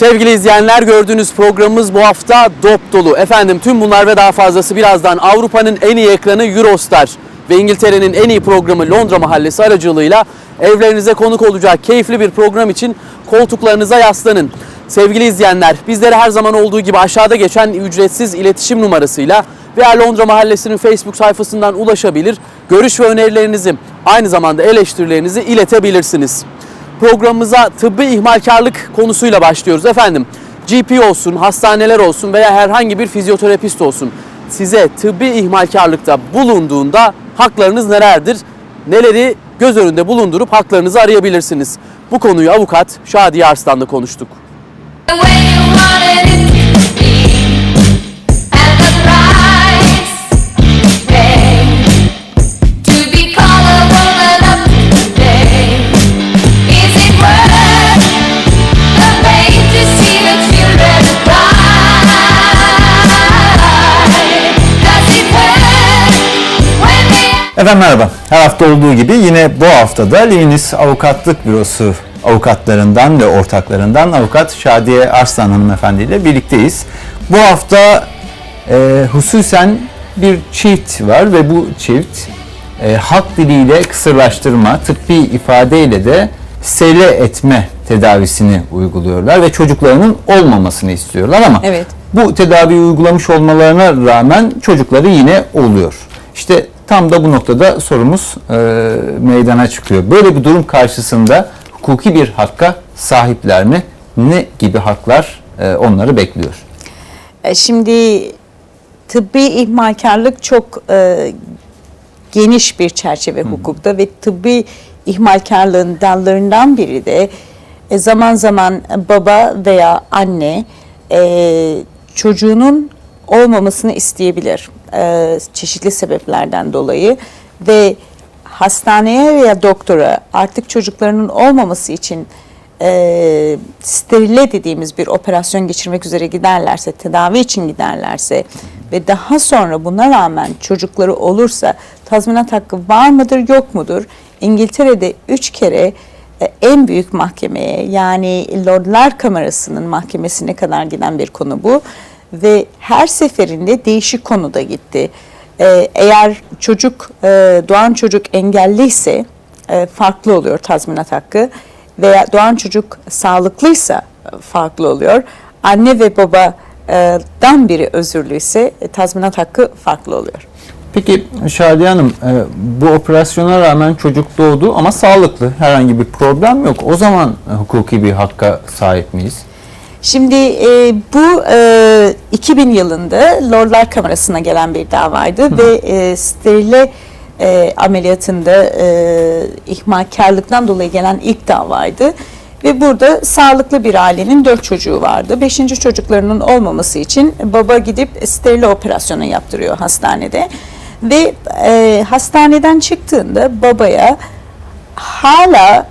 Sevgili izleyenler gördüğünüz programımız bu hafta dop dolu. Efendim tüm bunlar ve daha fazlası birazdan Avrupa'nın en iyi ekranı Eurostar ve İngiltere'nin en iyi programı Londra Mahallesi aracılığıyla evlerinize konuk olacak keyifli bir program için koltuklarınıza yaslanın. Sevgili izleyenler bizlere her zaman olduğu gibi aşağıda geçen ücretsiz iletişim numarasıyla veya Londra Mahallesi'nin Facebook sayfasından ulaşabilir, görüş ve önerilerinizi aynı zamanda eleştirilerinizi iletebilirsiniz. Programımıza tıbbi ihmalkarlık konusuyla başlıyoruz efendim. GP olsun, hastaneler olsun veya herhangi bir fizyoterapist olsun. Size tıbbi ihmalkarlıkta bulunduğunda haklarınız nelerdir? Neleri göz önünde bulundurup haklarınızı arayabilirsiniz. Bu konuyu avukat Şadiye Arslan'la konuştuk. Efendim merhaba. Her hafta olduğu gibi yine bu hafta da Linis Avukatlık Bürosu avukatlarından ve ortaklarından avukat Şadiye Arslan hanımefendi ile birlikteyiz. Bu hafta e, hususen bir çift var ve bu çift e, halk diliyle kısırlaştırma, tıbbi ifadeyle de sele etme tedavisini uyguluyorlar ve çocuklarının olmamasını istiyorlar ama Evet. bu tedaviyi uygulamış olmalarına rağmen çocukları yine oluyor. İşte tam da bu noktada sorumuz e, meydana çıkıyor. Böyle bir durum karşısında hukuki bir hakka sahipler mi? Ne gibi haklar e, onları bekliyor? E, Şimdi tıbbi ihmalkarlık çok e, geniş bir çerçeve hukukta ve tıbbi ihmalkarlığın dallarından biri de e, zaman zaman baba veya anne e, çocuğunun olmamasını isteyebilir e, çeşitli sebeplerden dolayı ve hastaneye veya doktora artık çocuklarının olmaması için e, sterile dediğimiz bir operasyon geçirmek üzere giderlerse, tedavi için giderlerse ve daha sonra buna rağmen çocukları olursa tazminat hakkı var mıdır yok mudur? İngiltere'de üç kere e, en büyük mahkemeye yani Lordlar Kamerası'nın mahkemesine kadar giden bir konu bu ve her seferinde değişik konuda gitti. E, eğer çocuk e, doğan çocuk engelliyse e, farklı oluyor tazminat hakkı veya doğan çocuk sağlıklıysa e, farklı oluyor. Anne ve babadan biri özürlüyse e, tazminat hakkı farklı oluyor. Peki Şadiye Hanım e, bu operasyona rağmen çocuk doğdu ama sağlıklı herhangi bir problem yok. O zaman hukuki bir hakka sahip miyiz? Şimdi e, bu e, 2000 yılında Lordlar Kamerası'na gelen bir davaydı ve e, sterile e, ameliyatında e, ihmalkarlıktan dolayı gelen ilk davaydı. Ve burada sağlıklı bir ailenin dört çocuğu vardı. Beşinci çocuklarının olmaması için baba gidip sterile operasyonu yaptırıyor hastanede. Ve e, hastaneden çıktığında babaya hala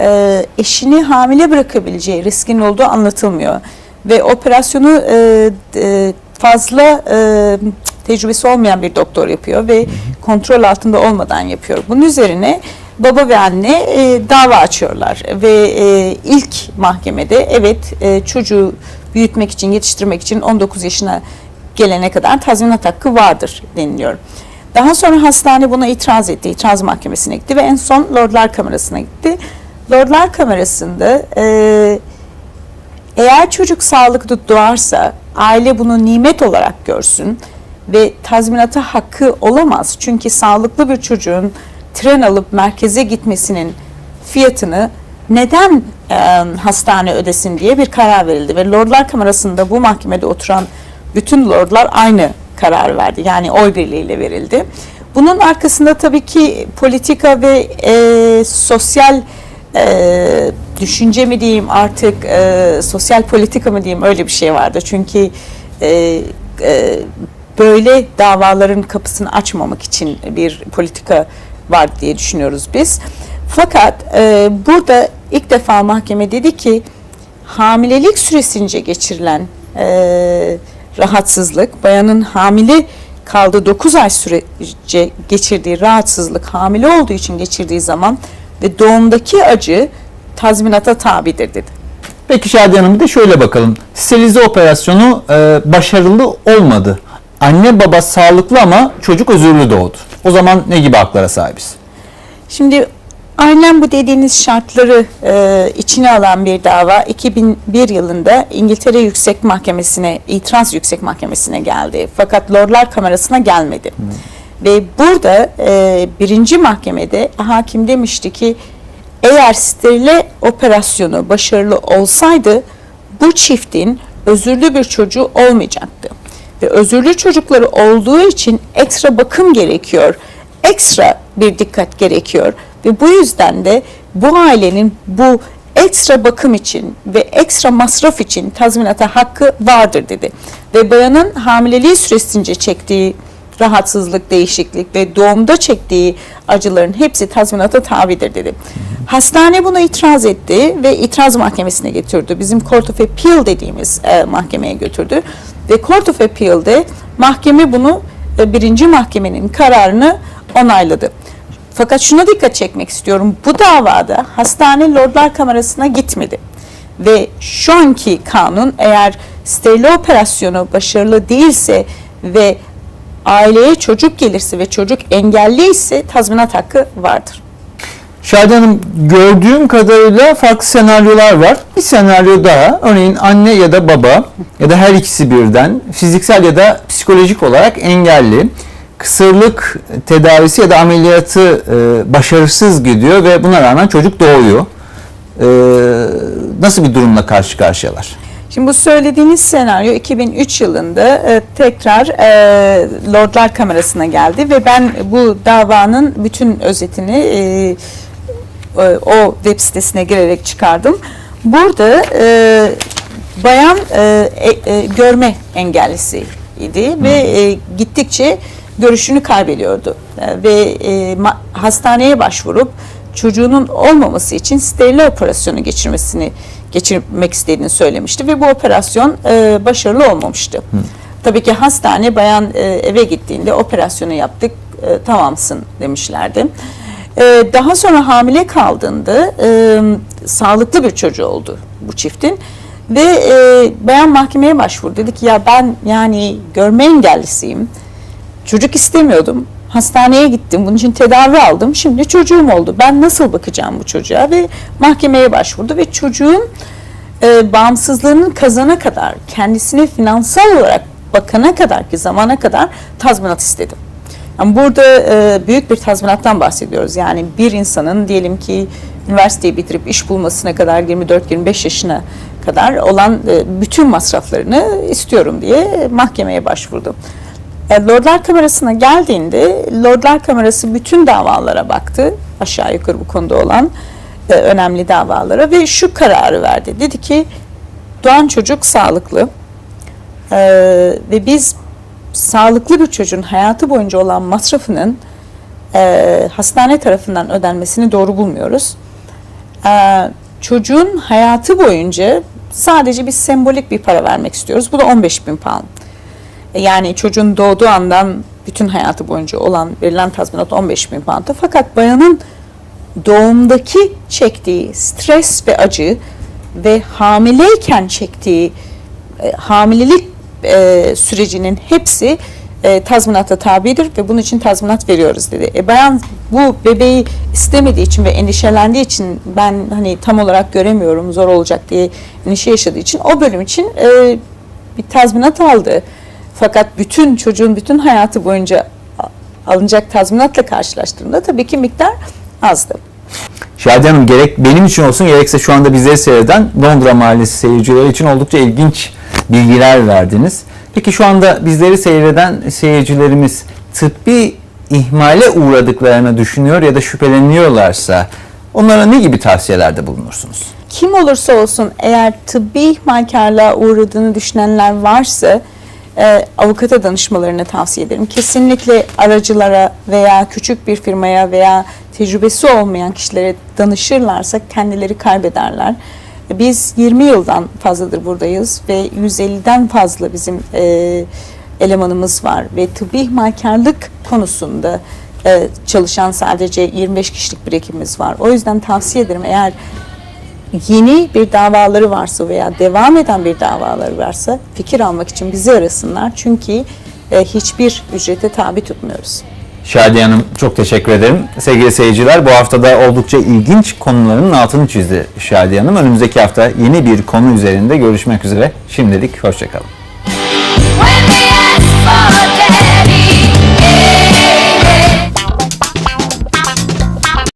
e, eşini hamile bırakabileceği riskin olduğu anlatılmıyor. Ve operasyonu e, e, fazla e, tecrübesi olmayan bir doktor yapıyor ve kontrol altında olmadan yapıyor. Bunun üzerine baba ve anne e, dava açıyorlar ve e, ilk mahkemede evet e, çocuğu büyütmek için, yetiştirmek için 19 yaşına gelene kadar tazminat hakkı vardır deniliyor. Daha sonra hastane buna itiraz etti. İtiraz mahkemesine gitti ve en son Lordlar Kamerası'na gitti. Lordlar Kamerası'nda e, eğer çocuk sağlıklı doğarsa aile bunu nimet olarak görsün ve tazminata hakkı olamaz. Çünkü sağlıklı bir çocuğun tren alıp merkeze gitmesinin fiyatını neden e, hastane ödesin diye bir karar verildi ve Lordlar Kamerası'nda bu mahkemede oturan bütün lordlar aynı karar verdi. Yani oy birliğiyle verildi. Bunun arkasında tabii ki politika ve e, sosyal e, düşünce mi diyeyim artık e, sosyal politika mı diyeyim öyle bir şey vardı. Çünkü e, e, böyle davaların kapısını açmamak için bir politika var diye düşünüyoruz biz. Fakat e, burada ilk defa mahkeme dedi ki hamilelik süresince geçirilen e, rahatsızlık, bayanın hamile kaldığı 9 ay sürece geçirdiği rahatsızlık, hamile olduğu için geçirdiği zaman ve doğumdaki acı tazminata tabidir dedi. Peki Şadiye Hanım bir de şöyle bakalım. Sterilize operasyonu e, başarılı olmadı. Anne baba sağlıklı ama çocuk özürlü doğdu. O zaman ne gibi haklara sahibiz? Şimdi aynen bu dediğiniz şartları e, içine alan bir dava 2001 yılında İngiltere Yüksek Mahkemesi'ne, İtiraz Yüksek Mahkemesi'ne geldi. Fakat Lordlar Kamerası'na gelmedi. Ve burada e, birinci mahkemede hakim demişti ki eğer sterile operasyonu başarılı olsaydı bu çiftin özürlü bir çocuğu olmayacaktı. Ve özürlü çocukları olduğu için ekstra bakım gerekiyor. Ekstra bir dikkat gerekiyor. Ve bu yüzden de bu ailenin bu ekstra bakım için ve ekstra masraf için tazminata hakkı vardır dedi. Ve bayanın hamileliği süresince çektiği rahatsızlık, değişiklik ve doğumda çektiği acıların hepsi tazminata tabidir dedi. Hastane buna itiraz etti ve itiraz mahkemesine getirdi. Bizim Court of Appeal dediğimiz e, mahkemeye götürdü. Ve Court of Appeal'de mahkeme bunu e, birinci mahkemenin kararını onayladı. Fakat şuna dikkat çekmek istiyorum. Bu davada hastane Lordlar Kamerası'na gitmedi. Ve şu anki kanun eğer steril operasyonu başarılı değilse ve aileye çocuk gelirse ve çocuk engelli ise tazminat hakkı vardır. Şadiye Hanım gördüğüm kadarıyla farklı senaryolar var. Bir senaryo daha örneğin anne ya da baba ya da her ikisi birden fiziksel ya da psikolojik olarak engelli. Kısırlık tedavisi ya da ameliyatı e, başarısız gidiyor ve buna rağmen çocuk doğuyor. E, nasıl bir durumla karşı karşıyalar? Şimdi bu söylediğiniz senaryo 2003 yılında e, tekrar e, Lordlar Kamerası'na geldi ve ben bu davanın bütün özetini e, e, o web sitesine girerek çıkardım. Burada e, bayan e, e, e, görme engellisiydi ve e, gittikçe görüşünü kaybediyordu E, ve e, hastaneye başvurup çocuğunun olmaması için steril operasyonu geçirmesini geçirmek istediğini söylemişti ve bu operasyon e, başarılı olmamıştı. Tabii ki hastane bayan e, eve gittiğinde operasyonu yaptık e, tamamsın demişlerdi. E, daha sonra hamile kaldığında e, sağlıklı bir çocuğu oldu bu çiftin ve e, bayan mahkemeye başvurdu. Dedi ki ya ben yani görme engellisiyim. Çocuk istemiyordum. Hastaneye gittim. Bunun için tedavi aldım. Şimdi çocuğum oldu. Ben nasıl bakacağım bu çocuğa? Ve mahkemeye başvurdu ve çocuğun e, bağımsızlığının kazana kadar, kendisine finansal olarak bakana kadar ki zamana kadar tazminat istedim. Yani burada e, büyük bir tazminattan bahsediyoruz. Yani bir insanın diyelim ki üniversiteyi bitirip iş bulmasına kadar 24-25 yaşına kadar olan e, bütün masraflarını istiyorum diye mahkemeye başvurdu. E, Lordlar Kamerası'na geldiğinde Lordlar Kamerası bütün davalara baktı. Aşağı yukarı bu konuda olan e, önemli davalara ve şu kararı verdi. Dedi ki doğan çocuk sağlıklı E, ve biz sağlıklı bir çocuğun hayatı boyunca olan masrafının e, hastane tarafından ödenmesini doğru bulmuyoruz. E, çocuğun hayatı boyunca sadece bir sembolik bir para vermek istiyoruz. Bu da 15 bin pound. Yani çocuğun doğduğu andan bütün hayatı boyunca olan verilen tazminat 15 bin pound. Fakat bayanın doğumdaki çektiği stres ve acı ve hamileyken çektiği e, hamilelik e, sürecinin hepsi e, tazminata tabidir ve bunun için tazminat veriyoruz dedi. E, bayan bu bebeği istemediği için ve endişelendiği için ben hani tam olarak göremiyorum zor olacak diye endişe yaşadığı için o bölüm için e, bir tazminat aldı. Fakat bütün çocuğun bütün hayatı boyunca alınacak tazminatla karşılaştığımda tabii ki miktar azdı. Şadiye Hanım gerek benim için olsun gerekse şu anda bizleri seyreden Londra Mahallesi seyircileri için oldukça ilginç bilgiler verdiniz. Peki şu anda bizleri seyreden seyircilerimiz tıbbi ihmale uğradıklarını düşünüyor ya da şüpheleniyorlarsa onlara ne gibi tavsiyelerde bulunursunuz? Kim olursa olsun eğer tıbbi ihmalkarlığa uğradığını düşünenler varsa e, avukata danışmalarını tavsiye ederim. Kesinlikle aracılara veya küçük bir firmaya veya tecrübesi olmayan kişilere danışırlarsa kendileri kaybederler. Biz 20 yıldan fazladır buradayız ve 150'den fazla bizim e, elemanımız var ve tıbbi ihmalkarlık konusunda e, çalışan sadece 25 kişilik bir ekibimiz var. O yüzden tavsiye ederim eğer yeni bir davaları varsa veya devam eden bir davaları varsa fikir almak için bizi arasınlar. Çünkü e, hiçbir ücrete tabi tutmuyoruz. Şadiye Hanım çok teşekkür ederim. Sevgili seyirciler bu haftada oldukça ilginç konuların altını çizdi Şadiye Hanım. Önümüzdeki hafta yeni bir konu üzerinde görüşmek üzere. Şimdilik hoşçakalın.